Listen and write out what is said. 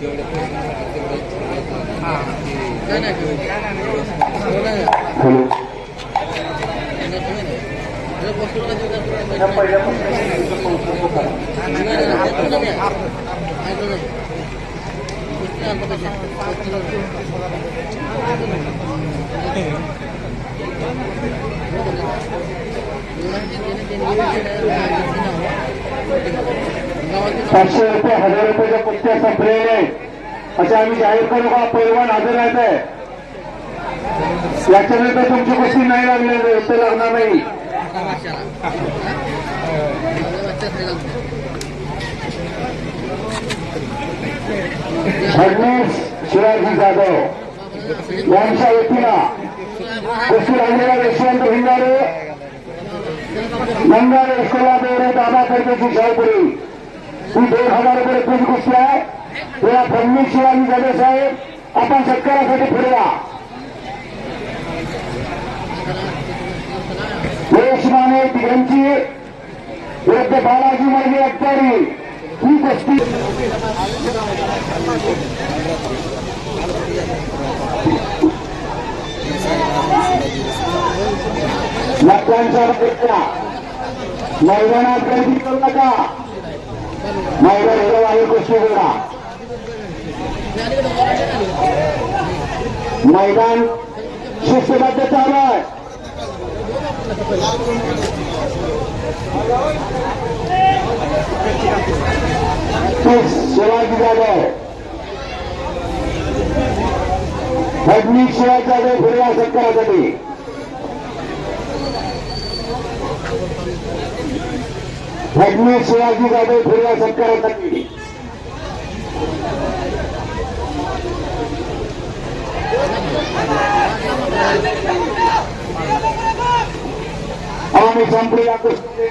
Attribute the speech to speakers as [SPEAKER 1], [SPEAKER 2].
[SPEAKER 1] जेवढे प्रश्न होते तेवढे हां काय नाही पाचशे रुपये हजार रुपयाच्या कुस्त्या संपलेल्या आहेत असे आम्ही जाहीर करू का? पैलवान हजर राहत आहे याच्यानंतर तुमची कुस्ती नाही लागली तर लागणार नाही. फडणवीस शिवाजी जाधव यांच्या वतीनं कुस्ती लागलेला यशवंत भिंगारे मंगारे इस्कोला बेरे दादा करतेची शाहपुरी ही दोन हजार रुपये रुपयाची कुस्ती आहे तेव्हा फडणवीस शिवाजी जाधव साहेब आपण शेतकऱ्यासाठी फिरवा. यश माने तिघांची योग्य बालाजी मार्गे अत्तारी ही गोष्टी लक्षांच्या मैदानात गर्दी करू नका. महिला एवढं आहे कुस्ती करा मैदान शिस्तबद्ध चालू आहे शिवाजी जाधव. फडणवीस शिवाजी जाधव फिरला सत्कारासाठी फडणीस शिवाजी जाधव फिरला सत्कारासाठी. आम्ही संपलेला कुस्ती